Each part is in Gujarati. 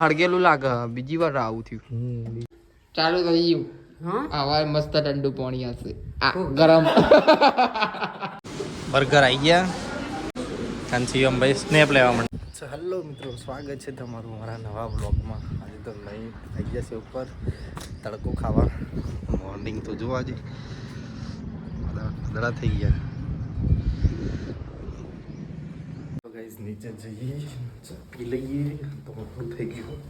હળગેલું લાગે બીજી વાર આવું થયું. ચાલુ થઈ ગયું. આવા મસ્ત ઠંડુ પાણી હશે. ગરમ. બર્ગર આવી ગયા. કાંચી ભાઈ સ્નેપ લેવા માંડે હેલો મિત્રો સ્વાગત છે તમારું મારા નવા બ્લોગમાં આજે તો નહીં આવી ગયા છે ઉપર તડકો ખાવા. મોર્નિંગ તો જોવા આજે. દડા થઈ ગયા. ચા પી થઈ ગયું.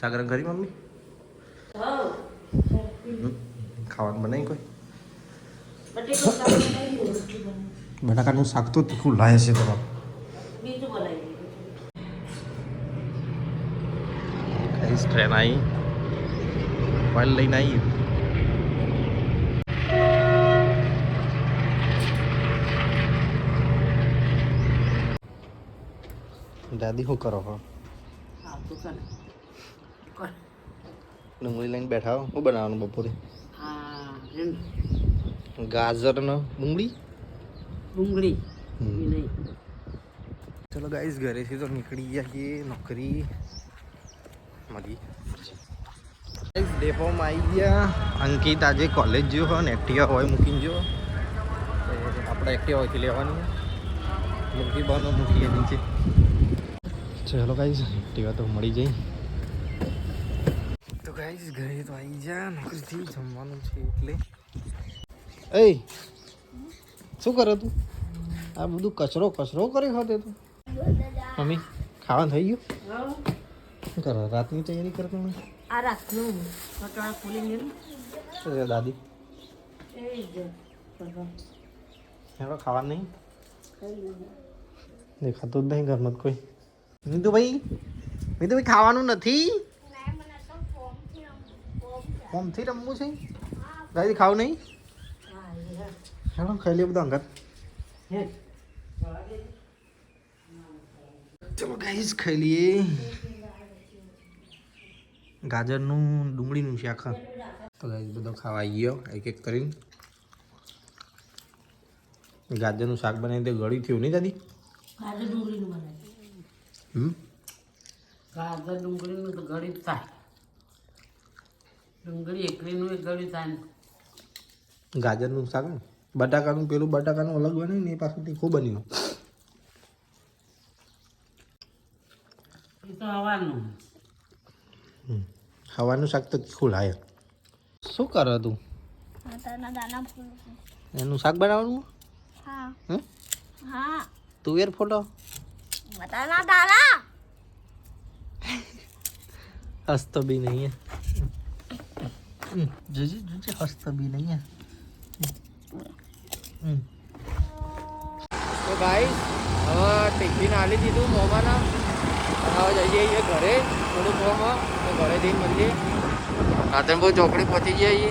જાગરણ કરી, મમ્મી? ખાવાનું બનાવી કોઈ? બટાકાનું શાક તો તીખું લાય છે તમારું ટ્રેન આવી મોબાઈલ લઈને આવી દાદી શું કરો ડુંગળી લઈને બેઠા હો. શું બનાવવાનું બપોરે? ગાજર ને ડુંગળી? ડુંગળી. ચલો ગાઈસ ઘરેથી તો નીકળી ગયા છીએ. નોકરી. મળી. ડેપોમાં આવી ગયા. અંકિત આજે કોલેજ ગયો હોય ને એક્ટિવા હોય મૂકીને જો આપણે એક્ટિવા હોયથી લેવાની. મૂકી બનો મૂકીએ નીચે ચલો ગાઈસ એક્ટિવા તો મળી જાય. તો ગાઈસ ઘરે તો આવી જા નોકરીથી જમવાનું છે એટલે. એ શું કરે તું? આ બધું કચરો કચરો કરી ખાતે તું? મમ્મી ખાવાનું થઈ ગયું? શું કરો રાતની તૈયારી કરતો ને આ રાખનું પટોળા ફૂલી ગયું દાદી? એ જ હેડો ખાવાનું નહીં? દેખાતું જ નહીં ઘરમાં કોઈ. નીતુભાઈ ભાઈ ખાવાનું નથી? ફોર્મથી રમવું છે? દાદી, ખાવું નહીં? ચાલો, ખાઈ લે બધા અંગત. ચલો ગાઈસ ખાઈ લઈએ. ગાજરનું, ડુંગળીનું શાક. તો ગાઈસ બધો ખાવા આવી ગયો એક એક કરીને. ગાજરનું શાક બનાવી તે ગળી થયું, નહીં દાદી? ગાજર ડુંગળીનું બનાવે હમ ગાજર ડુંગળીનું તો ગળી જ થાય. ડુંગળી એકલીનું એક ગળી થાય ને. ગાજરનું શાક ને? બટાકાનું પેલું બટાકાનું અલગ બને ને એ પાછું તીખું બન્યું. એ તો હવાનું. હવાનું શાક તો તીખું લાય? શું કરો તું? એનું શાક બનાવવાનું? હા. હમ? હા. તુવેર ફોટો? માતાના દાના હસતો भी नहीं है जी जी जी બી નહીં હે હમ. તો ગાઈસ હવે ટિફિન આલી દીધું મોમાના. હવે જઈએ છીએ ઘરે થોડું મોમાં તો ઘરે જઈને મળીએ. બહુ ચોકડી પહોંચી જઈએ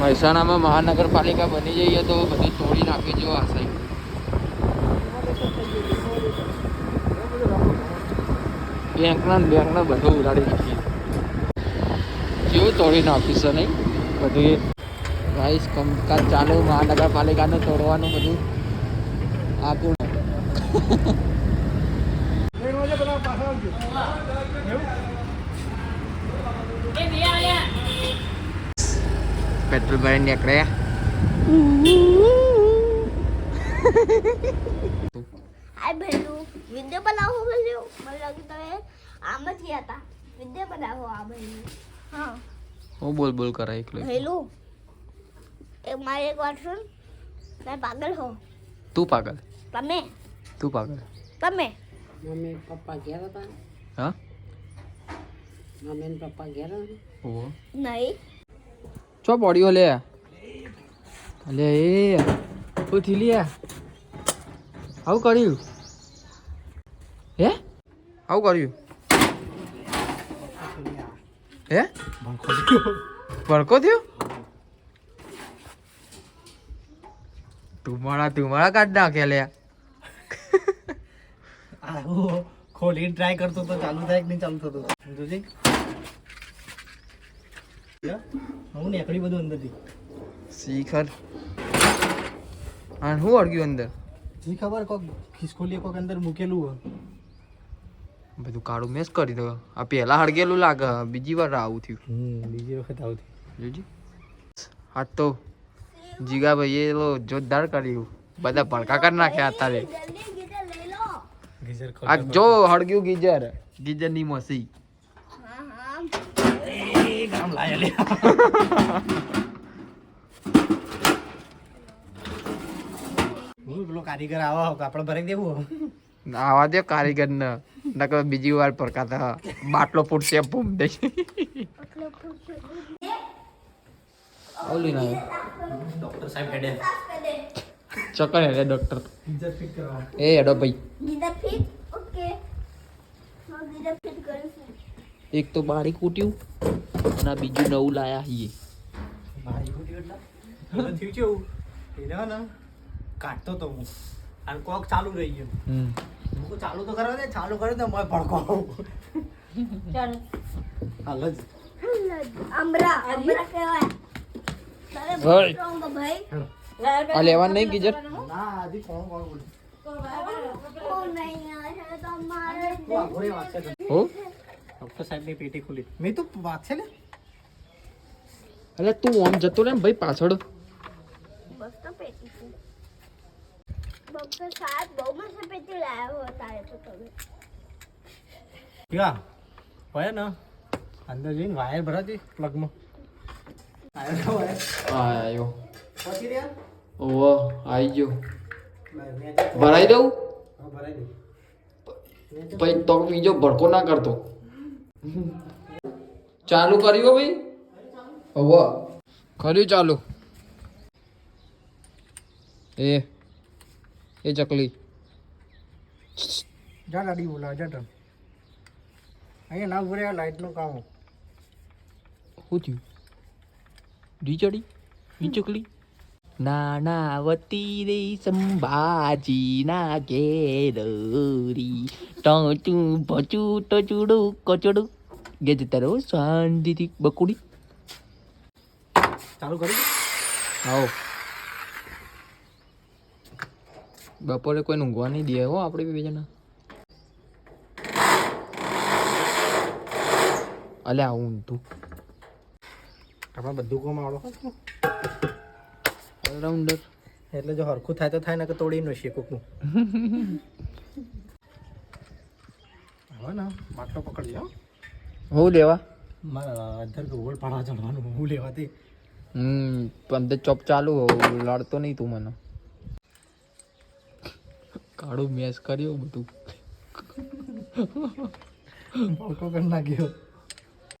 મહેસાણામાં મહાનગરપાલિકા બની જઈએ તો બધું તોડી નાખી જો આ સાઈડ. બેંકના બેંકના બધું ઉડાડી નાખીએ. જેવું તોડી નાખ્યું નહીં બધું ગાઈસ કામકાજ ચાલુ, મહાનગરપાલિકાનું તોડવાનું બધું. આખું પેટ્રોલ ભરી નીકળ્યા. આ બેલું વિડિયો બનાવો ભેલું મને લાગ્યું તમે આમ જ ગયા હતા વિદ્યા બનાવો આ ભેલું હા. હું બોલ બોલ કરાય એકલો ભેલું એક મારે એક વાત સુન. તમે પાગલ હો. તું પાગલ? તમે? તું પાગલ? તમે? મમ્મી પપ્પા ઘેર હતા? હા? મમ્મી ને પપ્પા ઘેર હતા? ઓહો. નહીં. ચો બોડીઓ લે? લે એ ઉથી લે. આવું કર્યું? હે? આવું કર્યું? હે? ભડકો થયો? તુમારા તુમારા કાઢ નાખે લે ખોલી ટ્રાય કરતો તો ચાલુ થાય કે નહીં ચાલુ થતો જોજે હું નીકળી બધું અંદરથી શિખર. અને હું અડગ્યું અંદર? ની ખબર કોક ખિસકોલી કોક અંદર મૂકેલું હોય. બધું કાળું મેસ કરી દો. આ પહેલા હળગેલું લાગે બીજી વાર આવું થયું. બીજી વખત આવતી જોજી. હા તો જીગાભાઈ એ લો જોરદાર કર્યું. બધા ભડકા કરી નાખ્યા અત્યારે. આ જો હળગ્યું ગીજર ગીજરની મસી પેલો કારીગર આવો આપણે ભરાઈ દેવું. આવા દે કારીગર ને નકર બીજી વાર પડકાતા બાટલો ફૂટશે બૂમ દે. ઓલી ના ડોક્ટર સાહેબ હેડે. ચકર હેડે ડોક્ટર. ગીઝર ફિટ કરવા. એ હેડો ભાઈ. ફિટ? ઓકે. ફિટ એક તો બારી કૂટ્યું અને બીજું નવું લાયા છીએ બારી કૂટ્યું એટલે? થયું એને ને કાઢતો તો હું. અને કોક ચાલુ રહી ગયો. ચાલુ તો કરવા દે ચાલુ કરે તો મોય ભડકો. ચાલ. હાલ જ. અમરા અમરા કહેવાય. ભાઈ. આ લેવાનું નહીં ગીજર? ના આજી કોણ કોણ બોલે? તો મારે તું. આઘોડે વાગશે તો હો ડોક્ટર સાહેબની પેટી ખુલી મેં તો વાગશે ને અરે તું આમ જતો રે ને ભાઈ પાછળ બસ તો પેટી છે બસ સાત બહુ મસ્ત પેટી લાવ્યો તારે તો તમે. યા હોય ને? અંદર જઈને વાયર ભરાતી પ્લગમાં ગયો. ભરાઈ દઉં? પછી તો બીજો ભડકો ના કરતો. ચાલુ કર્યું ભાઈ? ઓવો કર્યું ચાલુ. એ એ ચકલી. જા ગાડી બોલા જા તમ અહીંયા ના ઉભરે લાઈટનું કામ શું થયું? ડી ચડી ઈ ચકલી? નાનાવતી રે સંભાજી ના ઘેરી ટચું ભચું ટચુડું કચડું. ગેજ રહો શાંતિથી બકુડી. ચાલુ કરી આવો. બપોરે કોઈ ઊંઘવા નહીં દે હો આપણે બે જણા આવું ઊંધું આપણે બધું કોમ આવડો. ઓલરાઉન્ડર એટલે જો હરખું થાય તો થાય ને કે તોડી નો શેકુકનું હવે ને માટલો પકડજો હું લેવા? મારા અધર ગોળ પાડવા ચડવાનું હું હમ ચોપ ચાલુ લડતો નહીં તું મને. કાળું મેસ કર્યો બધું ફોટો કરી નાખ્યો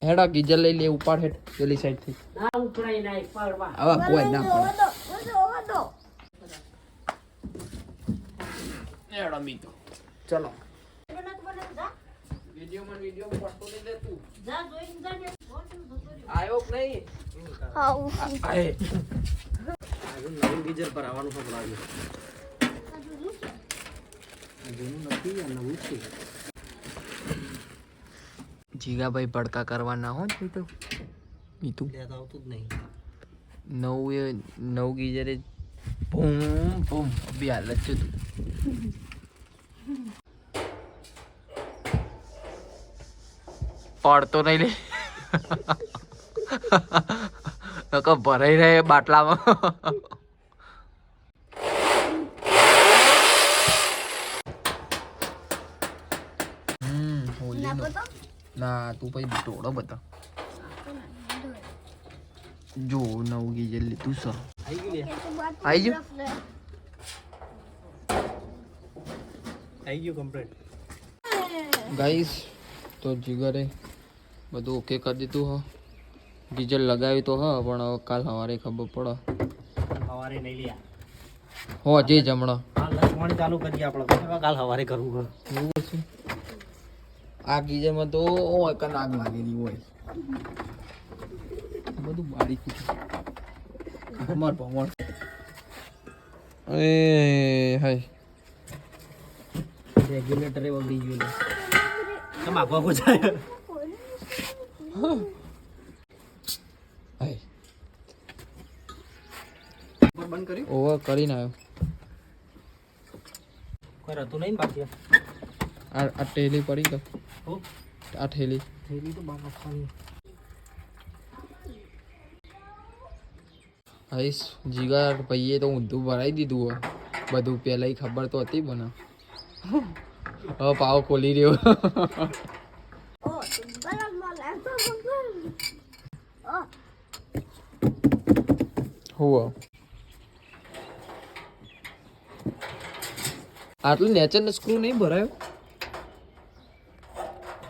હેડા ગીજર લઈ લે ઉપાડ હેઠ પેલી સાઈડથી ના ઉપડાઈ નાખ પડવા આવા કોઈ ના હેડા મી ચલો વિડિયો માં વિડિયો પડતો નહીં દે તું જા જોઈને જા ને આયો કે નહીં આવું આય નવું ગીઝર પર આવવાનું પકડાવ્યું જૂનું નથી નવું છે જીગાભાઈ ભડકા કરવાના હો મી તો. મી તું લેતા આવતું જ નહીં. નવું એ નવ ગીજરે ભૂમ ભૂમ. અભી હાલત છે તું. પડતો નહીં લે. નકો ભરાઈ રહે બાટલામાં હમ ના હોલીનો પતો ના તું પછી ટોળો બતા જો નવું ગીજર લીધું સર આવી ગયું તો? આવી ગયું? કમ્પ્લીટ ગાઈસ તો જીગરે બધું ઓકે કરી દીધું હો. ગીઝર લગાવ્યું તો હા પણ હવે કાલ સવારે ખબર પડે. સવારે નહીં લ્યા હો જે જમણો. ચાલુ કરીએ આપણે. કાલ સવારે કરવું એવું છે? આ ગીઝરમાં તો ઓય કન આગ લાગેલી હોય. બધું બારી ભમર. ભમણ એ હાય. રેગ્યુલેટર એ બગડી ગયું કેમ આગવા પૂછાય હાય. બંધ કર્યું? ઓવર કરીને આવ્યો. કોઈ હતું નહીં બાકી. આ ઠેલી પડી તો હો આ થેલી. થેલી તો બહાર નાખવાની આઈશ જીગર ભાઈએ તો ઊંધું ભરાઈ દીધું હોય. બધું પહેલાં ખબર તો હતી મને. હવે પાવ ખોલી રહ્યો. હોવ આટલું નેચરનો સ્ક્રૂ નહીં ભરાયો?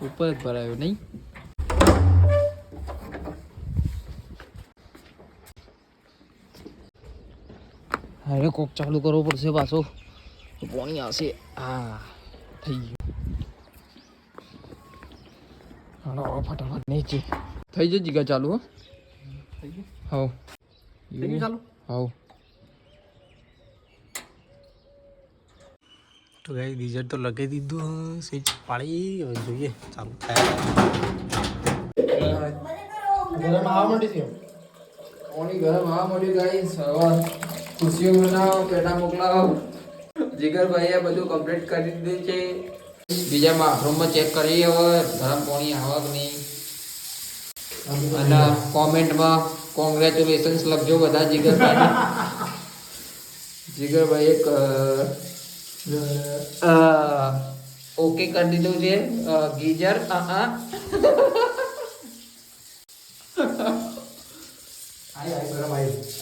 ઉપર જ ભરાયો નહીં? હવે કોક ચાલુ કરવો પડશે પાછો. તો પાણી આવશે. હા થઈ ગયું. ફટાફટ નીચે. થઈ જશે જીગા ચાલુ હો? થઈ ગયું? હાવ. થઈ ગયું ચાલુ? હાવ. તો ગાઈ ગીઝર તો લગાવી દીધું સ્વિચ પાડી, હવે જોઈએ, ચાલુ થાય. ગરમ આવવા માંડી છે ઓની ગરમ આવવા માંડી ગાઈ સવાર ખુશીઓ મનાવો પેટા મોકલાવો. જીગરભાઈએ બધું કમ્પ્લીટ કરી દીધું છે. બીજા બાથરૂમમાં ચેક કરીએ હવે, ગરમ પાણી આવે કે નહીં. અને કોમેન્ટમાં કોંગ્રેચ્યુલેશન્સ લખજો બધા જીગરભાઈ જીગરભાઈએ ઓકે કરી દીધું છે અ, ગીઝર અ, અ.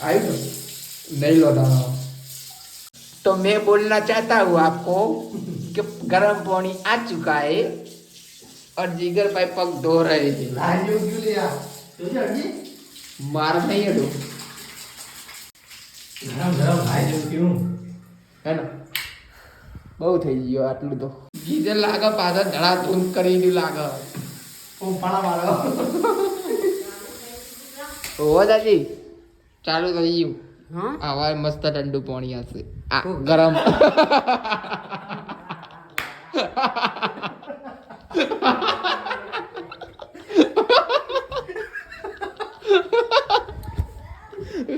आई तो नहीं लौटा तो मैं बोलना चाहता हूँ आपको कि गर्म पानी आ चुका है और जिगर भाई पग धो रहे थे मार नहीं हटो है ना બહુ થઈ ગયો આટલું તો. ગીઝર લાગે પાછા ધડા કરી ગયું લાગે. ઓ દાદી. ચાલુ થઈ ગયું. હા? આવા મસ્ત ઠંડુ પાણી આવશે આ ગરમ.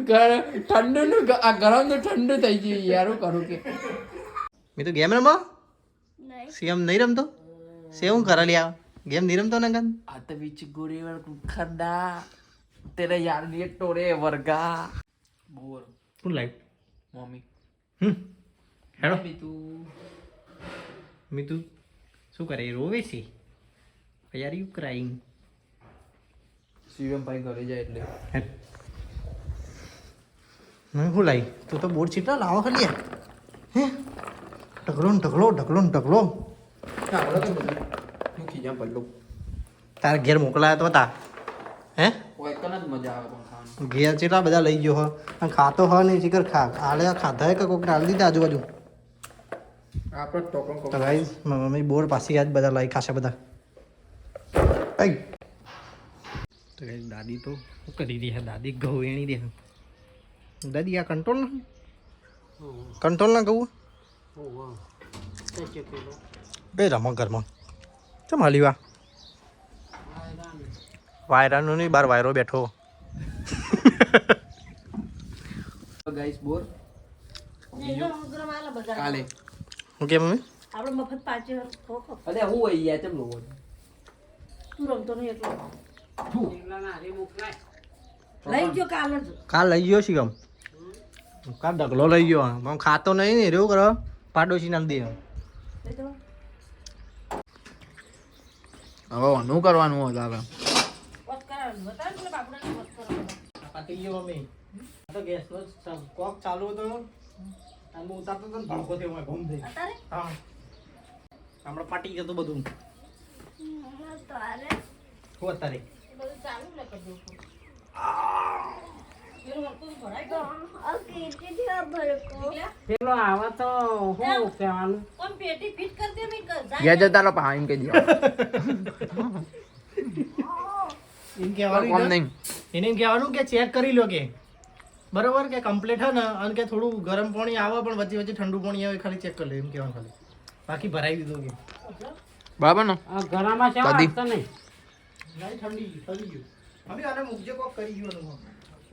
ગર- ઠંડુ નું આ ગરમનું ઠંડુ થઈ ગયું યાર હું કરું કે. મેં તો ગેમ રમો? સેમ નહીં રમતો? સેવું કરે લ્યા ગેમ નહીં રમતો નગન? ગન આ તો બીચ ગોળી વાળ ખડા તેરે યારની ટોરે વર્ગા. બોર કોણ લાઈવ મમ્મી. હમ. હેડો. મમ્મી તું મી તું શું કરે? રોવે છે? યાર યુ ક્રાઈંગ શિવમ ભાઈ ઘરે જાય એટલે. મેં શું લાવી તું તો બોર્ડ ચીટલા લાવો ખાલી હે? ઢગલો ને ઢગલો ઢગલો ને ઢગલો. તો હું તારા ઘેર મોકલાયા તો હતા. હે? ઘેર ચેટલા બધા લઈ ગયો હો. ખાતો હો નહીં શીખર ખા. આલે ખાધા હે કે કોઈક ડાલી દીધા આજુબાજુ? તો મમ્મી બોર પાછી આજ બધા લઈ ખાશે બધા. તો દાદી તો શું કરી રહી છે? દાદી ઘઉં એણી દે દાદી આ કંટ્રોલ ના? કંટ્રોલ ના કહું બે રમો ઘરમાં ચમ હાલી વા? વાયરાનો નહીં બાર વાયરો બેઠો. Guys bore. કાલે. હું કે મમ્મી? આપણે મફત પાછી અરે હું આવી ગયા ચમ લોવો તું રમતો નહીં એટલો. લઈ ગયો કાલ કાલ લઈ ગયો શિકમ કાલ ડગલો લઈ ગયો. ખાતો નહીં ને એવું કરો. પાડોશી નામ દે હવે અનું કરવાનું ગેસનો કોક ચાલુ હતો. ઉતારતો હતો ને ભડકો થયો ભૂમ થઈ હા. હમણાં પાટી જતું બધું. તારે શું અત્યારે બધું ચાલુ ને કરી દઉં પેલું આવા તો શું કહેવાનું? કોણ પેટી ફિટ કરી દે મેં કર જતા રહો પા એમ કહી દો એમ કહેવાનું કોમ કે- નહીં? એને એમ કહેવાનું કે ચેક કરી લો કે. બરોબર કે કમ્પ્લીટ હે ને? અને કે થોડું ગરમ પાણી આવે પણ વચ્ચે વચ્ચે ઠંડુ પાણી આવે ખાલી ચેક કરી લે એમ કહેવાનું ખાલી. બાકી ભરાઈ દીધું કે. બરાબર ને? છે નહીં? ઠંડી ગયું હવે આને મૂકજે કોક કરી ગયું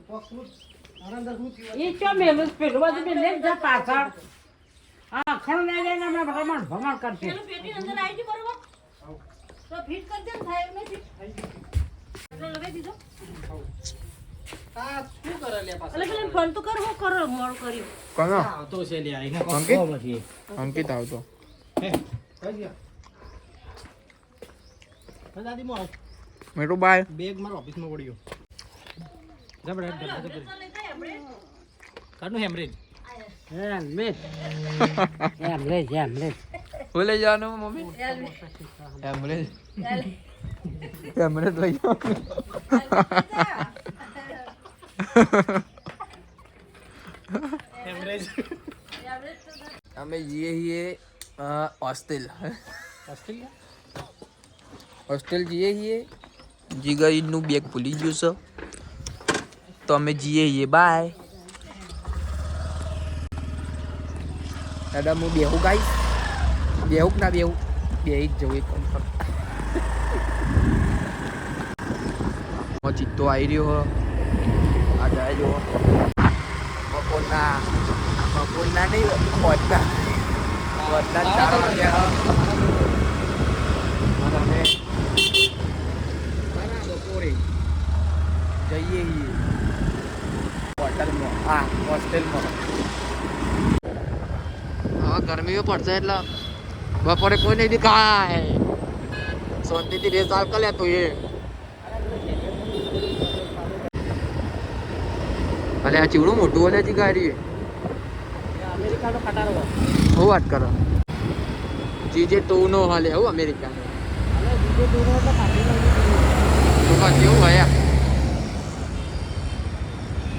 એ ચો મેલું પેલું બાજુ મેલે જા પાછળ. હા ખણ ના જાય ને અમે ભ્રમણ ભ્રમણ કરશે પેલું પેટી અંદર આવી ગયું બરોબર? તો ફિટ કરી દે ને થાય એમ નથી. એટલે લગાવી દીધો. એટલે પેલા ફોન તો કરો હું કરો મોડું કર્યું. કોનો આવતો છે લે આઈને અંકિત? આવતો. મેટુ બાય બેગ મારો ઓફિસમાં પડ્યો. કાનું હેમરેજ? હેમરેજ. Haemorrhage haemorrhage. બોલે જવાનું મમ્મી? એમ્બ્યુલન્સ એમ્બ્યુલન્સ લઈ જાઓ. હેમરેજ. અમે જઈએ છીએ હોસ્ટેલ. જઈએ છીએ. જીગરીનું બેગ ભૂલી ગયું છે. તો અમે જઈએ છીએ. બાય દાદા, હું બેહું ગાઈશ બેહું ના બેહું? બેહી જ જવું એક કમ્ફર્ટ ચિત્તો આવી રહ્યો આ જાય જો. બપોરના બપોરના નહીં પહોંચના પહોંચના ચાર વાગ્યા અને બપોરે જઈએ હા હોસ્ટેલમાં હા ગરમીઓ પડશે એટલે બપોરે કોઈ નહીં દેખાય શાંતિથી રેસ હાલ કરે તું એ. અરે આ ચીવડું મોટું હોય હજી ગાડી? અમેરિકાનો ખટારો હું વાત કરો? જીજે ટુ નો હાલે હું અમેરિકા તો પછી એવું હોય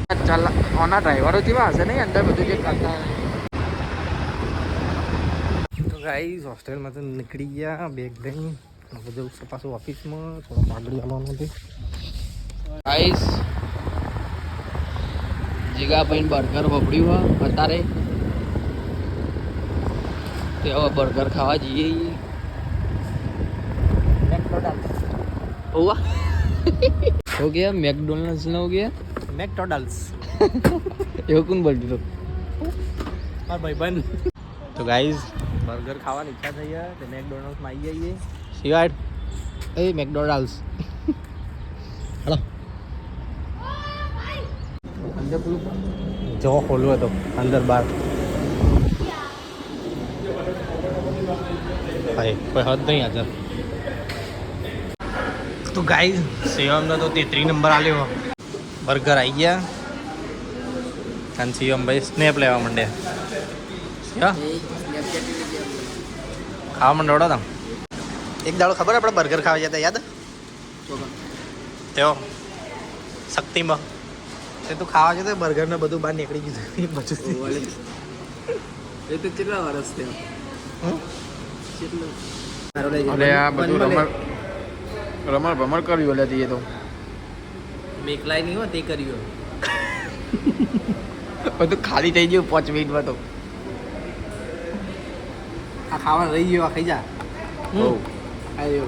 ઓના ડ્રાઈવરો જેવા હશે નહીં અંદર બધું જે કરતા તો ગાઈસ હોસ્ટેલમાં તો નીકળી ગયા બેગ હવે જવું છે પાછું ઓફિસમાં થોડો પાઘડી આવવાનું હતું ગાઈસ જીગા ભાઈ બર્ગર વપડ્યું હોય અત્યારે. તે હવે બર્ગર ખાવા જઈએ. ઓવા હો ગયા? મેકડોનલ્ડ્સ હો ગયા? મેકડોનલ્ડ્સ એવું કોણ બોલ દીધું મારા ભાઈબંધ. તો ગાઈઝ બર્ગર ખાવાની ઈચ્છા થઈ ગયા તો મેકડોનાલ્ડ્સમાં આવી જઈએ. શિવાડ એ મેકડોનાલ્ડ્સ હલો. અંદર પેલું જો ખોલવું હતો અંદર બહાર ભાઈ કોઈ હદ નહીં હાજર. તો ગાઈઝ સેવામાં તો તેત્રી નંબર આલ્યો. બર્ગર આવી ગયા. અને શિવમભાઈ સ્નેપ લેવા માંડ્યા શિવા ખાવા માંડે તમે. એક દાડો ખબર આપણે બર્ગર ખાવા જતા યાદ? તેઓ શક્તિમાં. તે તું ખાવા જતો બર્ગર ને બધું બહાર નીકળી ગયું બધું એ તો કેટલા વર્ષ થયા? આ બધું રમણ રમણ ભમણ કર્યું એટલે તે. બેકલાઈ નહીં હોય તે કર્યું બધું ખાલી થઈ ગયું પાંચ મિનિટમાં તો. આ ખાવા રહી ગયો આ ખાઈ જા. આયો.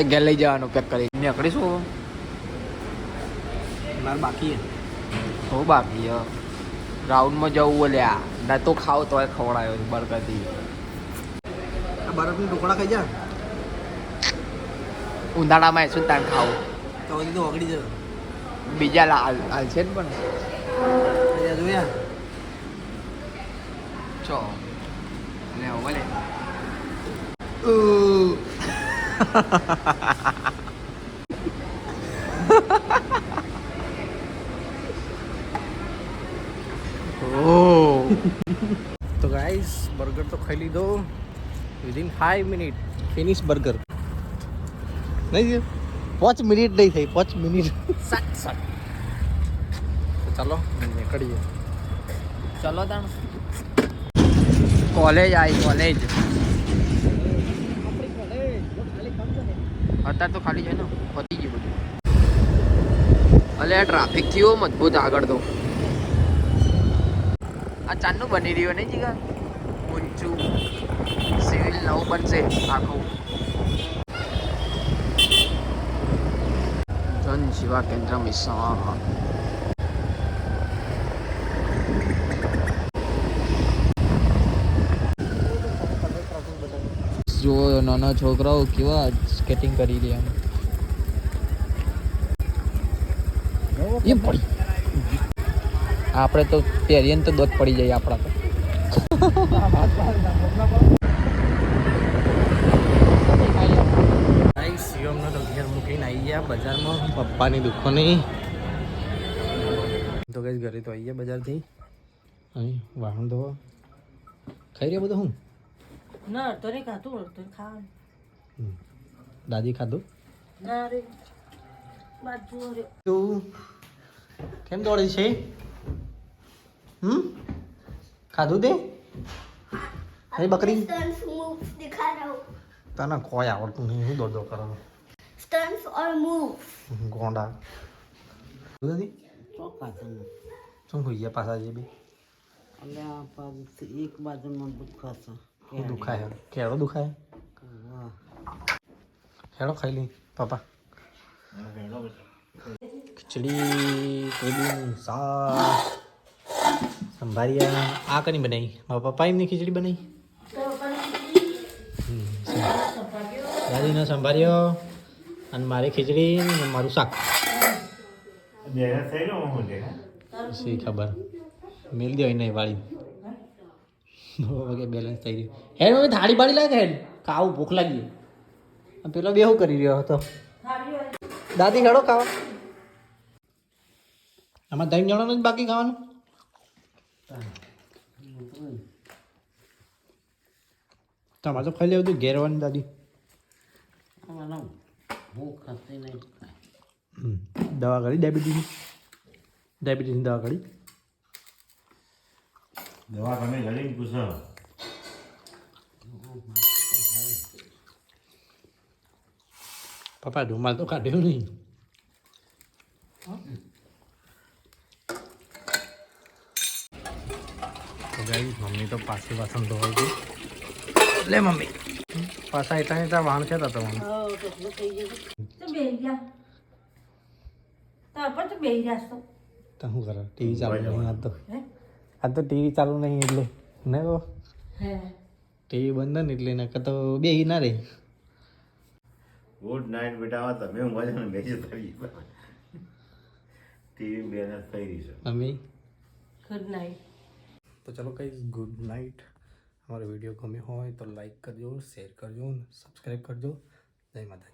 એક ઘેર લઈ જવાનો પેક કરી. નીકળીશું મારે બાકી બહુ બાકી હે. રાઉન્ડમાં જવું બોલ્યા ના તો ખાવ તોય ખવડાયો બરકતી. આ બરફની ઢોકળા ખાઈ જા. ઉનાળામાં શું તાણ ખાવું. તો હજી તો ઓગળી જશે બીજા લાલ હાલ છે ને પણ અહીંયા જોયા ચો લે બોલે તો ગાઈસ બર્ગર તો ખાઈ લીધો within five minute finish burger નહીં થયું પાંચ મિનિટ નહીં થઈ, પાંચ મિનિટ. સાત સાત. ચાલો નીકળીએ. ચાલો તાણ. કોલેજ આવી કોલેજ. અત્યારે તો ખાલી છે ને, પતી ગયું બધું. અલે આ ટ્રાફિક થયો મજબૂત આગળ તો. આ ચાંદનું બની રહ્યું નહીં, જીગા? ઊંચું. સિવિલ નવું બનશે, આખું. સેવા કેન્દ્ર મહેસાણા જો નાના છોકરાઓ કેવા સ્કેટિંગ કરી રહ્યા આપણે તો પહેરીએ તો દોત પડી જાય આપણા તો. વીડિયો અમને તો ઘેર મૂકીને આવી ગયા બજારમાં. પપ્પાની દુકાને તો કઈ ઘરે તો આવી ગયા બજારથી. અહીં વાહન ધોવા. ખાઈ રહ્યા બધું હું? ના અડધો નહીં ખાતું અડધો ખાવાનું. દાદી ખાધું? ના રે કેમ દોડે છે? હમ? ખાધું તે? અરે બકરી. તને કોઈ આવડતું નહીં શું દોડ દોડ કરવાનું or move. ગોંડા. બધી ચોખા તમે શું થઈ ગયા પાછા જે બી? આ બાજુ એક બાજુમાં દુખાશે. દુખાય? કેળો ખાઈ લઈ પપ્પા. ખીચડી કોબીનું શાક સંભારિયા. આ કની બનાવી મારા પપ્પા એમની ખીચડી બનાવી દાદીનો સંભાર્યો. અને મારી ખીચડી અને મારું શાક. શી ખબર? મિલ દો નહીં વાળી. વગે બેલેન્સ થઈ ગયું. હેડ મમ્મી, થાળી બાળી લાગે હેડ? ખાવું, ભૂખ લાગી. પેલો બે શું કરી રહ્યો હતો. દાદી, હેડો ખાવા. આમાં ત્રણ જણાનું જ બાકી ખાવાનું? તમારે તો ખાઈ લેવું હતું ઘેરવાની દાદી. ભૂખ હશે નહીં દવા કરી? ડાયાબિટીસ ડાયાબિટીસની દવા કરી? દવા તમે ઘણી પૂછો. પપ્પા રૂમાલ તો કાઢ્યો નહીં. તો મમ્મી તો પાછી વાસણ ધોવાઈ ગઈ. લે મમ્મી. પાછા એટલા એટલા વાહન છે તો તમને તો બેહી ગયા તો છો તો શું કરો? ટીવી ચાલુ નહીં આજ તો આ તો ટીવી ચાલુ નહીં એટલે. ને ટીવી બંધ ને એટલે નકર તો બે ના રે ગુડ નાઇટ બેટા તમે ઊંઘવા જાઓ ને બેસી થઈ ટીવી બેલેન્સ થઈ રહી છે. મમ્મી? ગુડ નાઇટ તો ચલો કઈ ગુડ નાઇટ અમારો વીડિયો ગમ્યો હોય તો લાઈક કરજો શેર કરજો સબસ્ક્રાઈબ કરજો. જય માતા